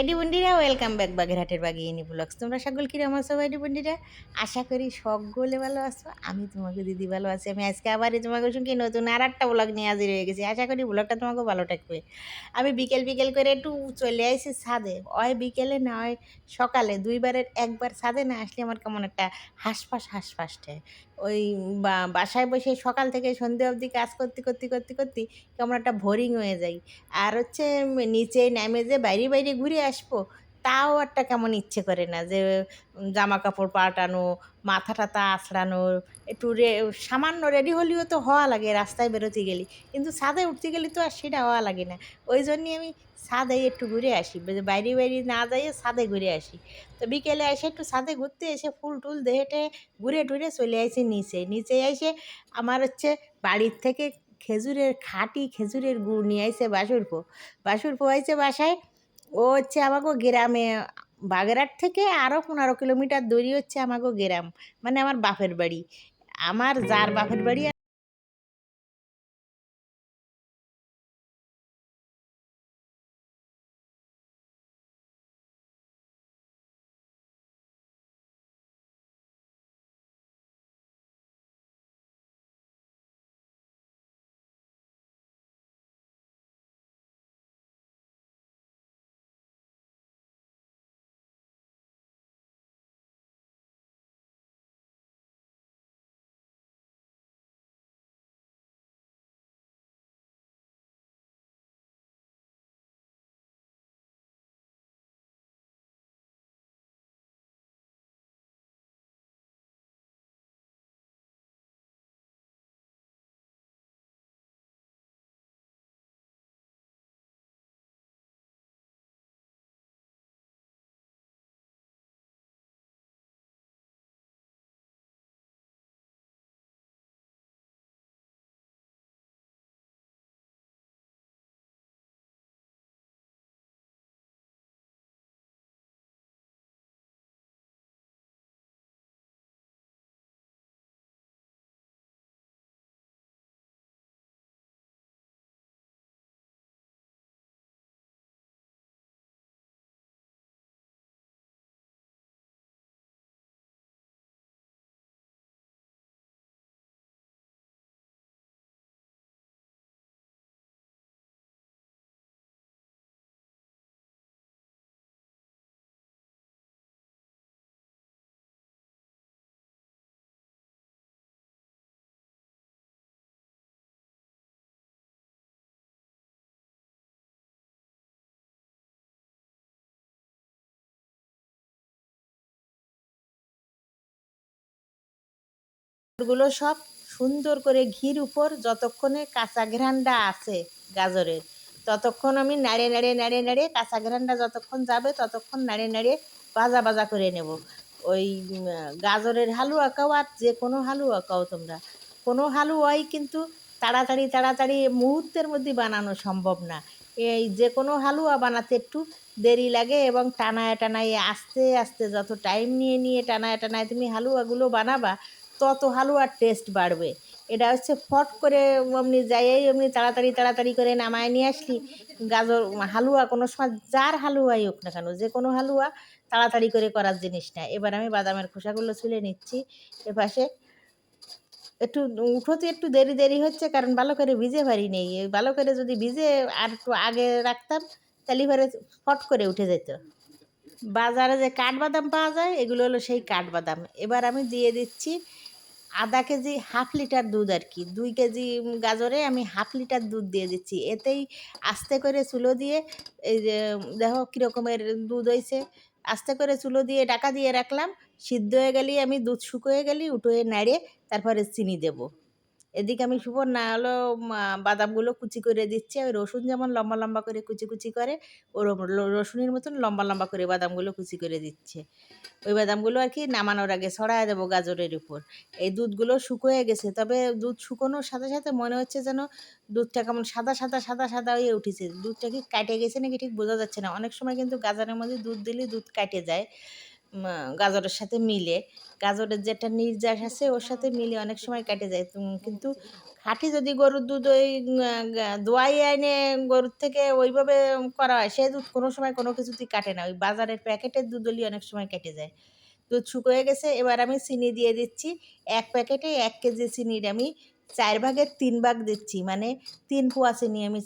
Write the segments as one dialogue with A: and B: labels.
A: ভাইডি বন্ডিরা welcome back বাগেরহাটের বাগিয়ে blogs তোমরা সকল কিরম আছো ভাইডি বন্ডিরা? আশা করি সকলে ভালো আছো, আমি তোমাকে দিদি ভালো আছি। আমি আজকে আবারই তোমাকে সঙ্গে নতুন আর একটা ব্লগ নিয়ে হাজির হয়ে গেছি। আশা করি ব্লগটা তোমাকে ভালো থাকবে। আমি বিকেল বিকেল করে একটু চলে আসি ছাদে। হয় বিকেলে, না হয় সকালে। দুইবারের একবার ছাদে না আসলে আমার কেমন একটা হাঁসফাঁস হাঁসফাঁস ওই বাসায় বসে সকাল থেকে সন্ধে অবধি কাজ করতে করতে করতে করতে কেমন একটা ভোরিং হয়ে যাই। আর হচ্ছে নিচে নেমে যে বাইরে বাইরে ঘুরে আসব তাও একটা কেমন ইচ্ছে করে না যে জামা কাপড় পাল্টানো, মাথা টাথা আছড়ানো, একটু রে, সামান্য রেডি হলেও তো হওয়া লাগে, রাস্তায় বেরোতে গেলে। কিন্তু ছাদে উঠতে গেলে তো আর সেটা হওয়া লাগে না। ওই জন্যই আমি ছাদে একটু ঘুরে আসি। বাইরে বাইরে না যাইয়ে ছাদে ঘুরে আসি। তো বিকেলে এসে একটু ছাদে ঘুরতে এসে ফুল টুল দেহেটে ঘুরে টুরে চলে আসি নিচে। নিচে এসে আমার হচ্ছে বাড়ির থেকে খেজুরের খাঁটি খেজুরের গুড় নিয়ে আইছে বাসুরপো বাসুরপো আইছে বাসায় ও হচ্ছে আমাকে গ্রামে, বাগেরহাট থেকে আরও পনেরো কিলোমিটার দূরে হচ্ছে আমাকে গ্রাম মানে আমার বাপের বাড়ি। আমার যার বাপের বাড়ি গুলো সব সুন্দর করে ঘির উপর যতক্ষণে কাঁচা ঘ্রানটা আছে গাজরের, ততক্ষণ আমি নাড়ে নাড়ে নাড়ে নাড়ে কাঁচা ঘ্রানটা যতক্ষণ যাবে ততক্ষণ নাড়ে নাড়ে ভাজা ভাজা করে নেব। ওই গাজরের হালুয়া আর যে কোনো হালুয়া খাও তোমরা। কোনো হালুয়াই কিন্তু তাড়াতাড়ি তাড়াতাড়ি মুহূর্তের মধ্যে বানানো সম্ভব না। এই যে কোনো হালুয়া বানাতে একটু দেরি লাগে এবং টানায় টানায় আস্তে আস্তে যত টাইম নিয়ে নিয়ে টানায় টানায় তুমি হালুয়াগুলো বানাবা তত হালুয়ার টেস্ট বাড়বে। এটা হচ্ছে ফট করে অমনি যাইয়েই অমনি তাড়াতাড়ি তাড়াতাড়ি করে নামায় নিয়ে আসলি। গাজর, হালুয়া কোনো সময় যার হালুয়াই হোক না কেন, যে কোনো হালুয়া তাড়াতাড়ি করে করার জিনিস না। এবার আমি বাদামের খোসাগুলো ছুলে নিচ্ছি এপাশে। একটু উঠোতে একটু দেরি দেরি হচ্ছে কারণ ভালো করে ভিজে পারি নেই। ভালো করে যদি ভিজে আর একটু আগে রাখতাম তাহলে এবারে ফট করে উঠে যেত। বাজারে যে কাঠবাদাম পাওয়া যায়, এগুলো হলো সেই কাঠবাদাম। এবার আমি দিয়ে দিচ্ছি আধা কেজি হাফ লিটার দুধ আর কি দুই কেজি গাজরে আমি হাফ লিটার দুধ দিয়ে দিচ্ছি। এতেই আস্তে করে চুলো দিয়ে এই যে, দেখো কীরকমের দুধ হয়েছে আস্তে করে চুলো দিয়ে ডাকা দিয়ে রাখলাম। সিদ্ধ হয়ে গেলেই আমি দুধ শুকোয়ে গেলি উঠোয়ে নাড়ে তারপরে চিনি দেবো। এদিকে আমি শুভ, না হলো বাদামগুলো কুচি করে দিচ্ছি। ওই রসুন যেমন লম্বা লম্বা করে কুচি কুচি করে, ওরম রসুনের মতন লম্বা লম্বা করে বাদামগুলো কুচি করে দিচ্ছে। ওই বাদামগুলো আর কি নামানোর আগে ছড়ায় দেবো গাজরের উপর। এই দুধগুলো শুকোয়ে গেছে, তবে দুধ শুকোনোর সাথে সাথে মনে হচ্ছে যেন দুধটা কেমন সাদা সাদা সাদা সাদা হয়ে উঠেছে। দুধটা কি কাটে গেছে নাকি ঠিক বোঝা যাচ্ছে না। অনেক সময় কিন্তু গাজরের মধ্যে দুধ দিলে দুধ কাটে যায়। গাজরের সাথে মিলে। গাজরের যেটা নির্যাস আছে, ওর সাথে মিলে অনেক সময় কেটে যায়। কিন্তু খাঁটি যদি গরুর দুধ ওই দোয়াই এনে গরুর থেকে ওইভাবে করা হয়, সে দুধ কোনো সময় কোনো কিছুতেই কাটে না। ওই বাজারের প্যাকেটের দুধ হলেই অনেক সময় কেটে যায়। দুধ শুকিয়ে গেছে, এবার আমি চিনি দিয়ে দিচ্ছি। এক প্যাকেটে এক কেজি চিনির আমি চার ভাগের তিন ভাগ দিচ্ছি মানে তিন পোয়া চিনি আমি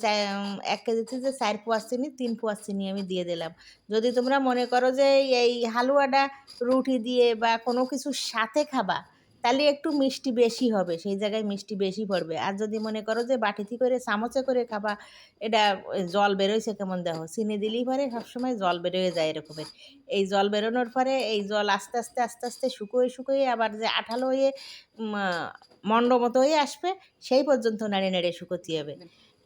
A: এক কেজিতে যে চার পোয়া চিনি তিন পোয়া চিনি আমি দিয়ে দিলাম। যদি তোমরা মনে করো যে এই হালুয়াটা রুটি দিয়ে বা কোনো কিছুর সাথে খাবা তাহলে একটু মিষ্টি বেশি হবে, সেই জায়গায় মিষ্টি বেশি পড়বে। আর যদি মনে করো যে বাটিতে করে চামচে করে খাবা, এটা জল বেরোইছে কেমন দেখো? চিনি দিলেই পরে সবসময় জল বেরোয় যায় এরকমের এই জল বেরোনোর পরে এই জল আস্তে আস্তে আস্তে আস্তে শুকোয়ে শুকোয়ে আবার যে আঠালো হয়ে মন্ড মতো হয়ে আসবে, সেই পর্যন্ত নাড়ে নাড়ে শুকোতে হবে।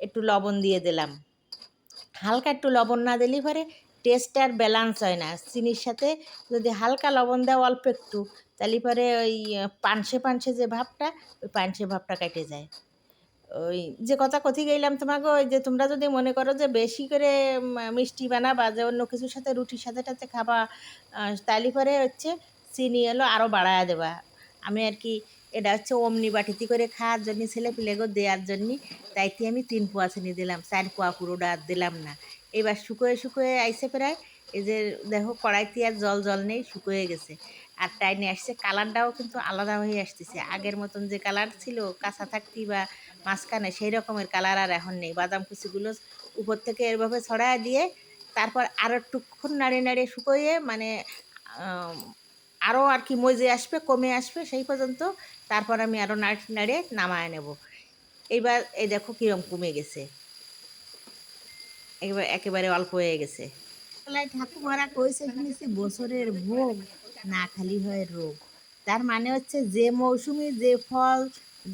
A: একটু লবণ দিয়ে দিলাম। হালকা একটু লবণ না দিলেই পরে টেস্ট আর ব্যালেন্স হয় না। চিনির সাথে যদি হালকা লবণ দেওয়া অল্প একটু তাহলে পরে ওই, পানসে পানসে যে ভাবটা, ওই পানসে ভাবটা কেটে যায়। ওই যে কথা কথি গেলাম তোমাকে, ওই যে তোমরা যদি মনে করো যে বেশি করে মিষ্টি বানাবা, যে অন্য কিছুর সাথে রুটির সাথে টাতে খাবা তাহলে পরে হচ্ছে চিনি এলো আরও বাড়ায় দেবা। আমি আর কি, এটা হচ্ছে অমনি বাটিতে করে খাওয়ার জন্য ছেলে পিলেগো দেওয়ার জন্য, তাইতে আমি তিন পোয়া চিনি দিলাম, চার পোয়া পুরোটা দিলাম না। এবার শুকোয়ে শুকোয়ে আইসে প্রায়, এই যে দেখো কড়াইতে আর জল জল নেই, শুকোয়ে গেছে। আর টাইনে আসছে। কালারটাও কিন্তু আলাদা হয়ে আসতেছে। আগের মতন যে কালার ছিল, কাঁচা থাকতি বা মাঝখানে সেই রকমের কালার আর এখন নেই। বাদাম কুচিগুলো উপর থেকে এভাবে ছড়ায় দিয়ে তারপর আরও একটুক্ষণ নাড়িয়ে নাড়িয়ে শুকোয়ে মানে আরও আর কি মজে আসবে, কমে আসবে সেই পর্যন্ত তারপর আমি আরও নাড় নাড়ে নামায় নেব। এইবার এই দেখো কীরকম কমে গেছে। একেবারে অল্প হয়ে গেছে। ঠাকুমারা কইছে বছরের ভোগ না খালি হয় রোগ। তার মানে হচ্ছে যে মৌসুমি, যে ফল,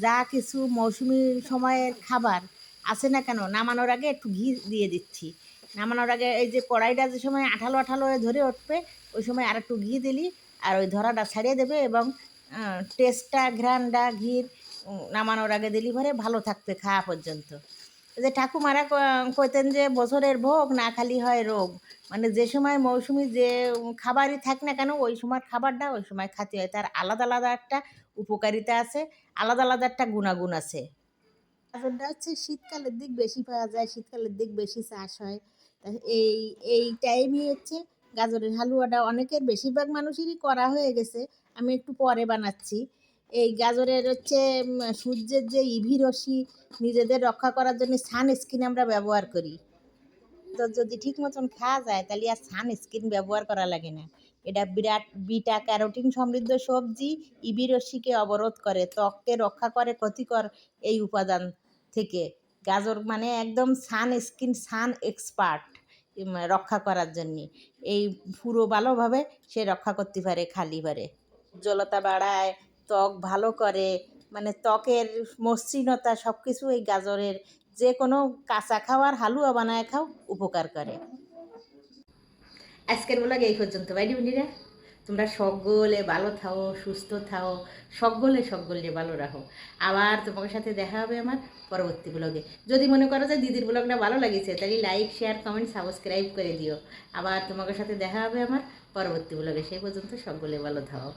A: যা কিছু মৌসুমি সময়ের খাবার আছে না কেন, নামানোর আগে একটু ঘি দিয়ে দিচ্ছি। নামানোর আগে এই যে কড়াইটা যে সময় আঠালো আঠালো হয়ে ধরে উঠবে, ওই সময় আর একটু ঘি দিলি আর ওই ধরাটা ছাড়িয়ে দেবে এবং টেস্টটা ঘ্রানটা ঘির নামানোর আগে দিলি পরে ভালো থাকবে খাওয়া পর্যন্ত। যে ঠাকুমারা কইতেন যে বছরের ভোগ না খালি হয় রোগ। মানে যে সময় মৌসুমি যে খাবারই থাক না কেন, ওই সময় খাবারটা ওই সময় খাতে হয়। তার আলাদা আলাদা একটা উপকারিতা আছে, আলাদা আলাদা একটা গুণাগুণ আছে। গাজরটা হচ্ছে শীতকালের দিক বেশি পাওয়া যায়, শীতকালের দিক বেশি চাষ হয়। এই এই টাইমই হচ্ছে গাজরের হালুয়াটা অনেকের বেশিরভাগ মানুষেরই করা হয়ে গেছে। আমি একটু পরে বানাচ্ছি। এই গাজরের হচ্ছে সূর্যের যে ইভি রশ্মি নিজেদের রক্ষা করার জন্য সান স্ক্রিন আমরা ব্যবহার করি। তো যদি ঠিক মতন খাওয়া যায়, তাহলে আর সান স্ক্রিন ব্যবহার করা লাগে না। এটা বিরাট বিটা ক্যারোটিন সমৃদ্ধ সবজি ইবি রশ্মিকে অবরোধ করে, ত্বককে রক্ষা করে, ক্ষতিকর এই উপাদান থেকে। গাজর মানে একদম সান স্কিন, সান এক্সপার্ট রক্ষা করার জন্যে। এই পুরো ভালোভাবে সে রক্ষা করতে পারে, খালি পারে। উজ্জ্বলতা বাড়ায় ত্বক ভালো করে মানে ত্বকের মসৃণতা সব কিছু এই গাজরের যে কোনো কাঁচা খাওয়ার হালুয়া বানায় খাও উপকার করে। আজকের ব্লগ এই পর্যন্ত। বাইরে বন্ধুরা তোমরা সকলে ভালো থাও, সুস্থ থাও, সকলে সকলে ভালো রাখো। আবার তোমার সাথে দেখা হবে আমার পরবর্তী ব্লগে যদি মনে করো যে দিদির ব্লগটা ভালো লাগিয়েছে তাহলে লাইক শেয়ার কমেন্ট সাবস্ক্রাইব করে দিও। আবার তোমাদের সাথে দেখা হবে আমার পরবর্তী ব্লগে সেই পর্যন্ত সকলে ভালো থাও।